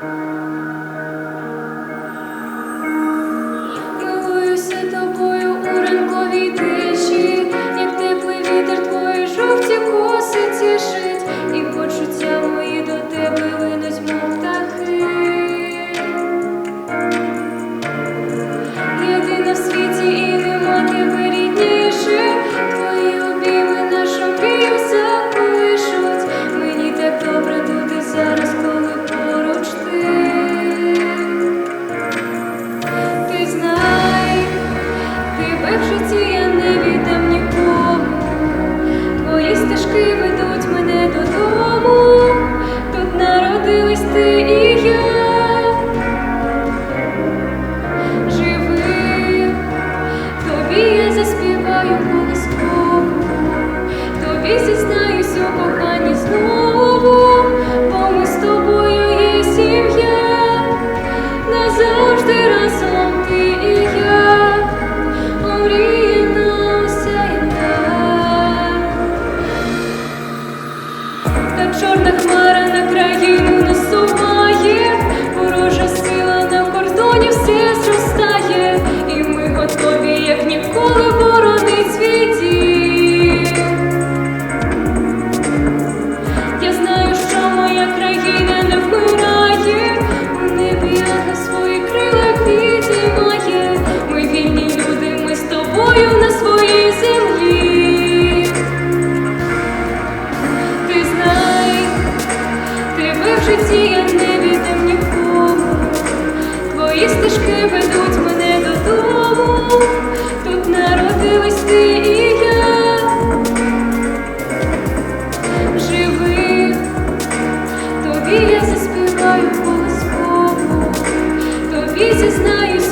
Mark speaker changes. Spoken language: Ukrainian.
Speaker 1: Thank you. тобою колись побуду, тобі зізнаюсь у бо ми з тобою є сім'я, назавжди разом ти і я, омріяна я не віддам нікому. Твої стежки ведуть мене додому. Тут народились ти і я. Живи, тобі я заспіваю колискову, тобі зізнаюсь